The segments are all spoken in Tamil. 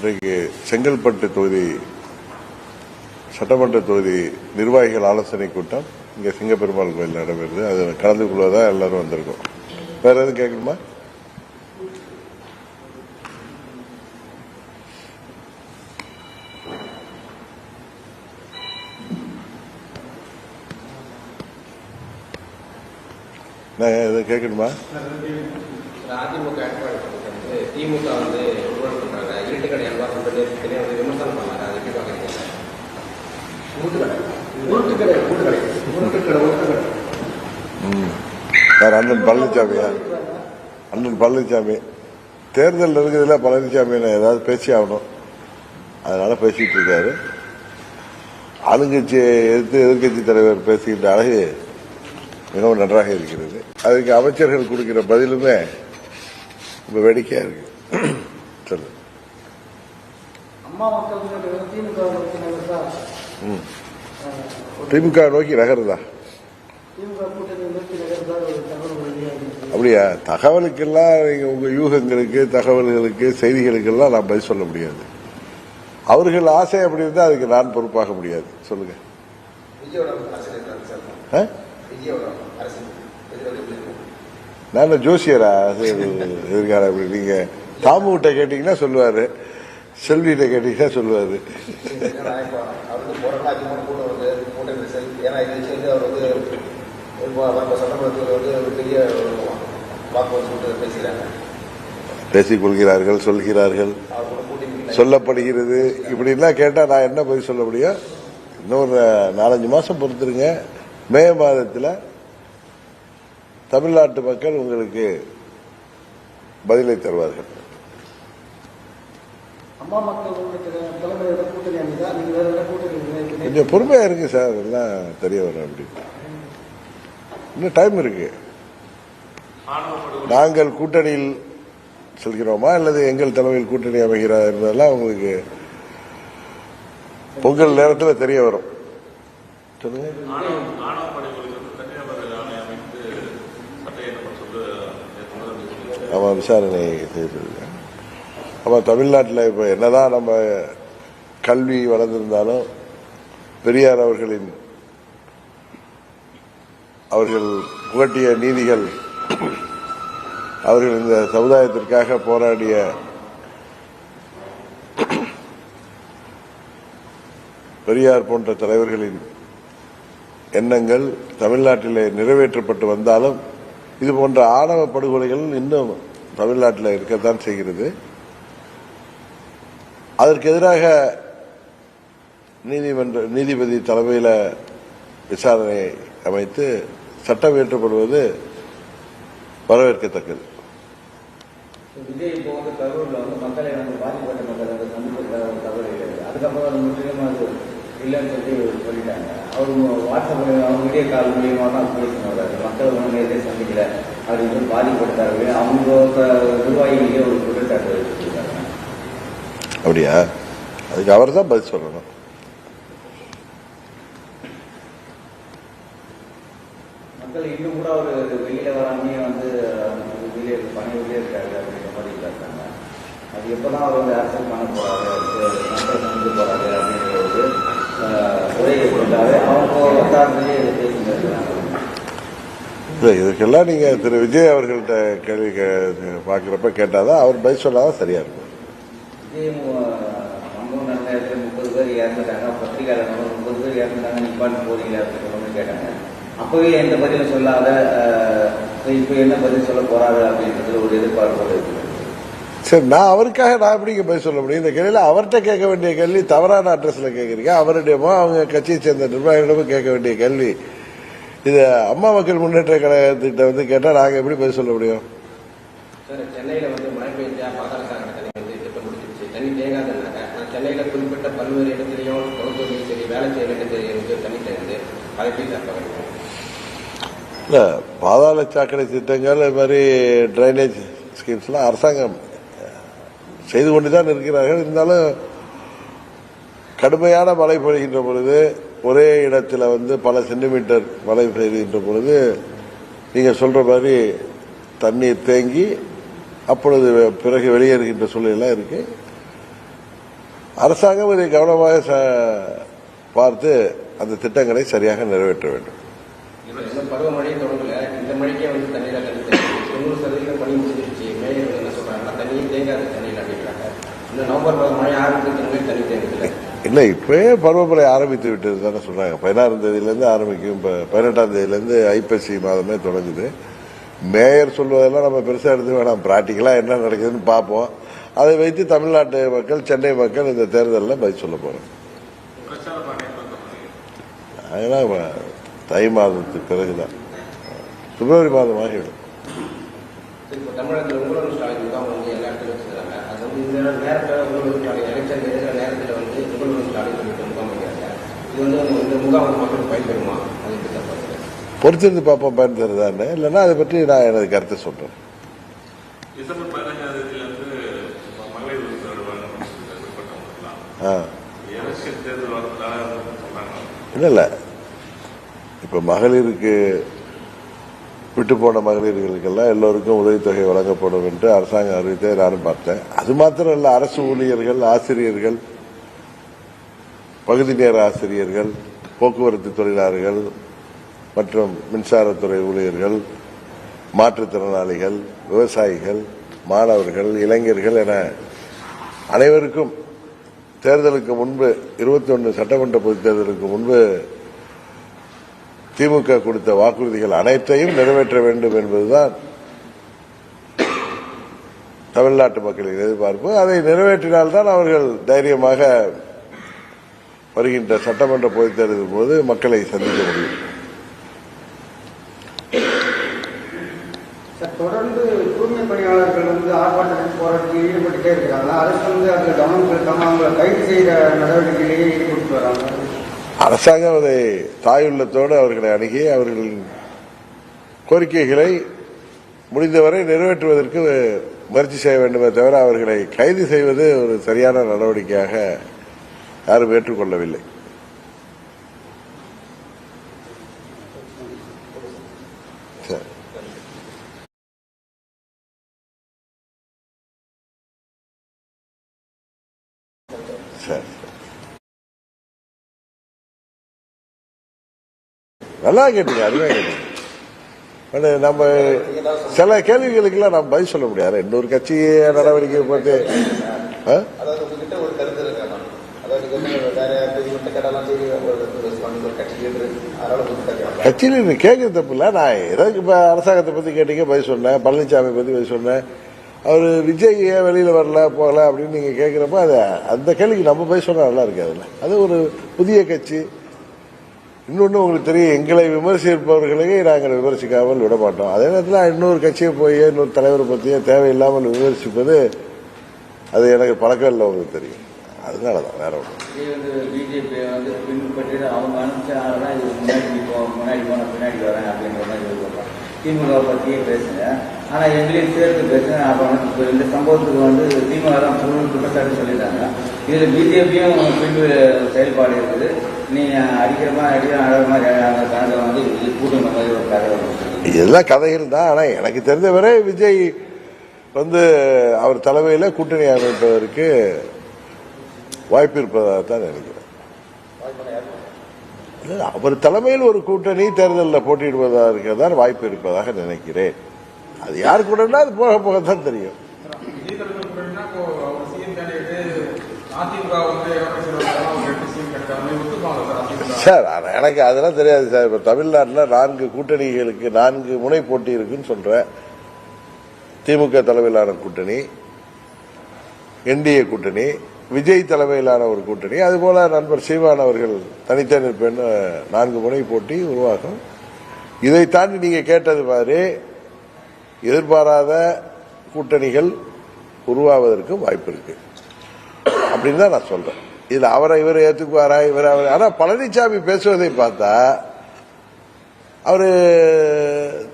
இன்றைக்கு செங்கல்பட்டு தொகுதி சட்டமன்ற தொகுதி நிர்வாகிகள் ஆலோசனை கூட்டம் இங்கே சிங்கப்பெருமாள் கோயில் நடைபெறுது. அது கலந்து கொள்வதா எல்லாரும் வந்திருக்கோம். வேற எதுவும் கேட்கணுமா? நான் எதுவும் கேட்கணுமா? அதிமுக திமுக வந்து விமர்சனம் அதை எப்படி ஊட்டுக்கடை ஊட்டுக்கடை ஊட்டுக்கடை ஊட்டுக்கடை ஊட்டுக்கடை ம். யார் அண்ணன் பழனிசாமியா அண்ணன். பழனிசாமி தேர்தல் இருக்குதுல பழனிசாமி ஏதாவது பேசி ஆகணும். அதனால பேசிட்டு இருக்காரு. ஆளுங்கட்சியை எதிர்த்து எதிர்க்கட்சி தலைவர் பேசுகின்ற அழகு மிகவும் நன்றாக இருக்கிறது. அதுக்கு அமைச்சர்கள் கொடுக்கிற பதிலுமே ரொம்ப வேடிக்கையா இருக்கு. சொல்லு அம்மா மக்கள் திமுக நோக்கி. திமுக நகருதா அப்படியா? தகவலுக்கெல்லாம் நீங்க உங்க யூகங்களுக்கு தகவல்களுக்கு செய்திகளுக்கெல்லாம் நான் பதில் சொல்ல முடியாது. அவர்கள் ஆசை அப்படி இருந்தா அதுக்கு நான் பொறுப்பாக முடியாது. சொல்லுங்க. நான் ஜோசியரா? எதிர்கால அப்படி நீங்க தாமுகிட்ட கேட்டீங்கன்னா சொல்லுவாரு. செல்விகிட்ட கேட்டீங்கன்னா சொல்லுவாரு. பேசிக்கொள்கிறார்கள் பேசிக் கொள்கிறார்கள் சொல்கிறார்கள். சொல்லப்படுகிறது. இப்படிலாம் கேட்டா நான் என்ன பதில் சொல்ல முடியும்? இன்னொரு நாலஞ்சு மாசம் பொறுத்துருங்க. மே மாதத்தில் தமிழ்நாட்டு மக்கள் உங்களுக்கு பதிலை தருவார்கள். அம்மா மக்கள் முன்னேற்ற தலைமையோட கூட்டணி அமைதா நீங்க வேற என்ன கூட்டணி நினைக்கிறீங்க? கொஞ்சம் பொறுமையா இருக்கு சார் எல்லாம் தெரிய வரும் அப்படி. இன்னும் டைம் இருக்கு. நாங்கள் கூட்டணியில் செல்கிறோமா அல்லது எங்கள் தலைமையில் கூட்டணி அமைகிறா என்பதெல்லாம் உங்களுக்கு பொங்கல் நேரத்தில் தெரிய வரும். சொல்லுங்க. ஆணவ ஆணவ படைகளுக்கு வந்து தனிநபர் ஆணையம் அமைத்து சட்ட இயக்கம் சொல்லி நேற்று முதல் சொல்லியிருக்காரு. ஆமா விசாரணை செய்திருக்கேன் நம்ம தமிழ்நாட்டில் இப்போ என்னதான் நம்ம கல்வி வளர்ந்திருந்தாலும் பெரியார் அவர்களின் அவர்கள் புகட்டிய நீதிகள் அவர்கள் இந்த சமுதாயத்திற்காக போராடிய பெரியார் போன்ற தலைவர்களின் எண்ணங்கள் தமிழ்நாட்டிலே நிறைவேற்றப்பட்டு வந்தாலும் இது போன்ற ஆணவ படுகொலைகள் இன்னும் தமிழ்நாட்டில் இருக்கத்தான் செய்கிறது. அதற்கு எதிராக நீதிமன்ற நீதிபதி தலைமையில் விசாரணை அமைத்து சட்டம் இயற்றப்படுவது வரவேற்கத்தக்கது. மக்கள் தகவல் அதுக்கப்புறம் அவர் அவங்க அப்படின்னு அவங்க நிர்வாகிகளே ஒரு குற்றச்சாட்டு அப்படியா? அதுக்கு அவர் தான் பதில் சொல்லணும். இல்லை இதுக்கெல்லாம் நீங்க திரு. விஜய் அவர்கள்ட்ட கேள்வி பார்க்கறப்ப கேட்டாதான் அவர் பதில் சொன்னாதான் சரியா இருக்கும். சம்பவம் நடந்த இடத்துல முப்பது பேர் இறந்துட்டாங்க. பத்திரிகையாளர் முப்பது பேர் இறந்துட்டாங்க நிப்பாட்டு போறீங்களா அப்படின்ற மாதிரி கேட்டாங்க. அப்பவே எந்த பதிலும் சொல்லாத அஹ், இப்ப என்ன பதில் சொல்ல போறாரு அப்படின்றது ஒரு எதிர்பார்ப்போடு சரி நான் அவருக்காக நான் எப்படிங்க பதில் சொல்ல முடியும்? இந்த கேள்வியில அவர்கிட்ட கேட்க வேண்டிய கேள்வி தவறான அட்ரஸ்ல கேட்கறீங்க. அவரிடமோ அவங்க கட்சியை சேர்ந்த நிர்வாகிகளிடமோ கேட்க வேண்டிய கேள்வி. இது அம்மா மக்கள் முன்னேற்ற கழகத்திட்ட வந்து கேட்டா நாங்க எப்படி பதில் சொல்ல முடியும்? சென்னையில வந்து மழை பெய்ஞ்சா பாதாள சாக்கடை தண்ணி வந்து திட்டம் முடிச்சிருச்சு தண்ணி தேங்காதனால நான் சென்னையில குறிப்பிட்ட பல்வேறு இடத்துலையும் தொகுதியும் சரி வேலை செய்யற இடத்துலையும் வந்து அதை எப்படி சார் பார்க்கணும் இல்லை பாதாள சாக்கடை திட்டங்கள் இது மாதிரி ட்ரைனேஜ் ஸ்கீம்ஸ்லாம் அரசாங்கம் செய்து கொண்டுதான் இருக்கிறார்கள். இருந்தாலும் கடுமையான மழை பொழிகின்ற பொழுது ஒரே இடத்துல வந்து பல சென்டிமீட்டர் மழை பெய்கின்ற பொழுது நீங்கள் சொல்கிற மாதிரி தண்ணீர் தேங்கி அப்பொழுது பிறகு வெளியேறுகின்ற சூழ்நிலை இருக்குது அரசாங்கம் இதை கவனமாக பார்த்து அந்த திட்டங்களை சரியாக நிறைவேற்ற வேண்டும். இல்லை இப்பவே பருவமழை ஆரம்பித்து விட்டது தானே சொல்றாங்க. பதினாறாம் தேதியிலேருந்து ஆரம்பிக்கும். இப்போ பதினெட்டாம் தேதியிலேருந்து ஐப்பசி மாதமே தொடங்குது. மேயர் சொல்வதெல்லாம் நம்ம பெருசாக எடுத்து வேணாம். ப்ராக்டிக்கலாக என்ன நடக்குதுன்னு பார்ப்போம். அதை வைத்து தமிழ்நாட்டு மக்கள் சென்னை மக்கள் இந்த தேர்தலில் பதில் சொல்ல போறாங்க. அதெல்லாம் தை மாதத்துக்கு பிறகுதான். பிப்ரவரி மாதம் ஆகிவிடும். பொறுத்திருந்து பார்ப்போம் பயன் தருதான்னு. இல்லைன்னா அதை பற்றி நான் எனது கருத்தை சொல்றேன். இல்லை இல்லை. இப்போ மகளிருக்கு விட்டு போன மகளிர்களுக்கெல்லாம் எல்லோருக்கும் உதவித்தொகை வழங்கப்படும் என்று அரசாங்கம் அறிவித்ததை நானும் பார்த்தேன். அது மாத்திரம் இல்லை அரசு ஊழியர்கள் ஆசிரியர்கள் பகுதி நேர ஆசிரியர்கள் போக்குவரத்து தொழிலாளர்கள் மற்றும் மின்சாரத்துறை ஊழியர்கள் மாற்றுத்திறனாளிகள் விவசாயிகள் மாணவர்கள் இளைஞர்கள் என அனைவருக்கும் தேர்தலுக்கு முன்பு இருபத்தி ஒன்று சட்டமன்ற பொதுத் தேர்தலுக்கு முன்பு திமுக கொடுத்த வாக்குறுதிகள் அனைத்தையும் நிறைவேற்ற வேண்டும் என்பதுதான் தமிழ்நாட்டு மக்களின் எதிர்பார்ப்பு. அதை நிறைவேற்றினால்தான் அவர்கள் தைரியமாக வருகின்ற சட்டமன்ற பொதுத் தேர்தலின் போது மக்களை சந்திக்க முடியும். தொடர்ந்து தூய்மை பணியாளர்கள் வந்து ஆர்ப்பாட்டத்தில் போராட்டத்தில் ஈடுபட்டுட்டே இருக்கிறாங்க அரசு வந்து அதில் கவனம் செலுத்தாமல் அவங்களை கைது செய்கிற நடவடிக்கையிலேயே ஈடுபட்டு வராங்க. அரசாங்கம் அதை தாயுள்ளத்தோடு அவர்களை அணுகி அவர்களின் கோரிக்கைகளை முடிந்தவரை நிறைவேற்றுவதற்கு முயற்சி செய்ய வேண்டுமே தவிர அவர்களை கைது செய்வது ஒரு சரியான நடவடிக்கையாக யாரும் ஏற்றுக்கொள்ளவில்லை. நல்லா கேட்டீங்க அருமையா கேட்டீங்க. ஆனா, நம்ம சில கேள்விகளுக்கெல்லாம் நம்ம பதில் சொல்ல முடியாது. இன்னொரு கட்சி நடவடிக்கை போட்டு நீங்க கட்சியில் நீ கேட்கறது தப்பு இல்லை. நான் ஏதாவது இப்ப அரசாங்கத்தை பத்தி கேட்டீங்க பதில் சொன்னேன். பழனிசாமி பத்தி பதில் சொன்னேன். அவர் விஜய் ஏன் வெளியில வரல போகல அப்படின்னு நீங்க கேட்கிறப்ப அது அந்த கேள்விக்கு நம்ம பதில் சொன்னா நல்லா இருக்காதுல்ல. அது ஒரு புதிய கட்சி. இன்னொன்று உங்களுக்கு தெரியும் எங்களை விமர்சிப்பவர்களையே நாங்கள் விமர்சிக்காமல் விட மாட்டோம் அதே நேரத்தில் இன்னொரு கட்சியை போய் இன்னொரு தலைவரை பற்றியே தேவையில்லாமல் விமர்சிப்பது அது எனக்கு பழக்கம் இல்லை உங்களுக்கு தெரியும். அதனால தான் வேற ஒன்றும் பிஜேபி திமுக பற்றியே பேசுங்க. ஆனால் எங்களையும் சேர்த்து பேசுங்க. அப்போ இப்போ இந்த சம்பவத்துக்கு வந்து திமுக தான் முழு குற்றச்சாட்டு சொல்லிட்டாங்க. இதில் பிஜேபியும் பின்பு செயல்பாடு இருக்குது. நீங்கள் அடிக்கிற மாதிரி அடிக்கிற அழகிற மாதிரி அந்த கணக்கை வந்து இது மாதிரி ஒரு கதை இதெல்லாம் கதைகள் தான். ஆனால் எனக்கு தெரிந்தவரை விஜய் வந்து அவர் தலைமையில் கூட்டணி அமைப்பதற்கு வாய்ப்பு இருப்பதாக தான் நினைக்கிறேன் அவர் தலைமையில் ஒரு கூட்டணி தேர்தலில் போட்டியிடுவதற்கு தான் வாய்ப்பு இருப்பதாக நினைக்கிறேன். அது யார் கூடனா அது போக போக தான் தெரியும். சார் எனக்கு அதெல்லாம் தெரியாது சார். இப்ப தமிழ்நாட்டில் நான்கு கூட்டணிகளுக்கு நான்கு முனை போட்டி இருக்குன்னு சொல்றேன். திமுக தலைமையிலான கூட்டணி என்டிஏ கூட்டணி விஜய் தலைமையிலான ஒரு கூட்டணி. அதுபோல நண்பர் சீமான் அவர்கள் தனித்தே நிற்பேன்னு நான்கு முனை போட்டி உருவாகும். இதை தாண்டி நீங்க கேட்டது மாதிரி எதிர்பாராத கூட்டணிகள் உருவாவதற்கும் வாய்ப்பு இருக்கு. அப்படின்னு தான் நான் சொல்றேன். இதுல அவரை இவரை ஏற்றுக்குவாரா இவர் அவர் ஆனா பழனிசாமி பேசுவதை பார்த்தா அவரு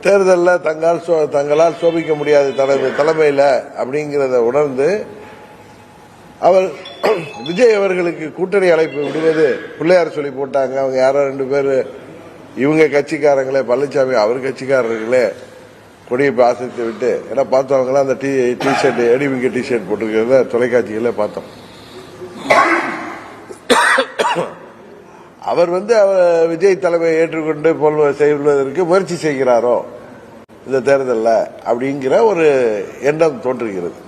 தேர்தலில் தங்கால் சோ- தங்களால் சோபிக்க முடியாது தனது தலைமையில் அப்படிங்கிறத உணர்ந்து அவர் விஜய் அவர்களுக்கு கூட்டணி அழைப்பு விடுவது பிள்ளையார் சொல்லி போட்டாங்க. அவங்க யாரோ ரெண்டு பேர் இவங்க கட்சிக்காரங்களே பழனிசாமி அவர் கட்சிக்காரர்களே கொடியை பாசத்தை விட்டு ஏன்னா பார்த்தவங்களாம் அந்த டி டி ஷர்ட் ஏடிவிங்க டி ஷர்ட் போட்டிருக்கிறத தொலைக்காட்சிகளில் பார்த்தோம். அவர் வந்து அவர் விஜய் தலைமையை ஏற்றுக்கொண்டு போல் செய்வதற்கு முயற்சி செய்கிறாரோ இந்த தேர்தலில் அப்படிங்கிற ஒரு எண்ணம் தோன்றுகிறது.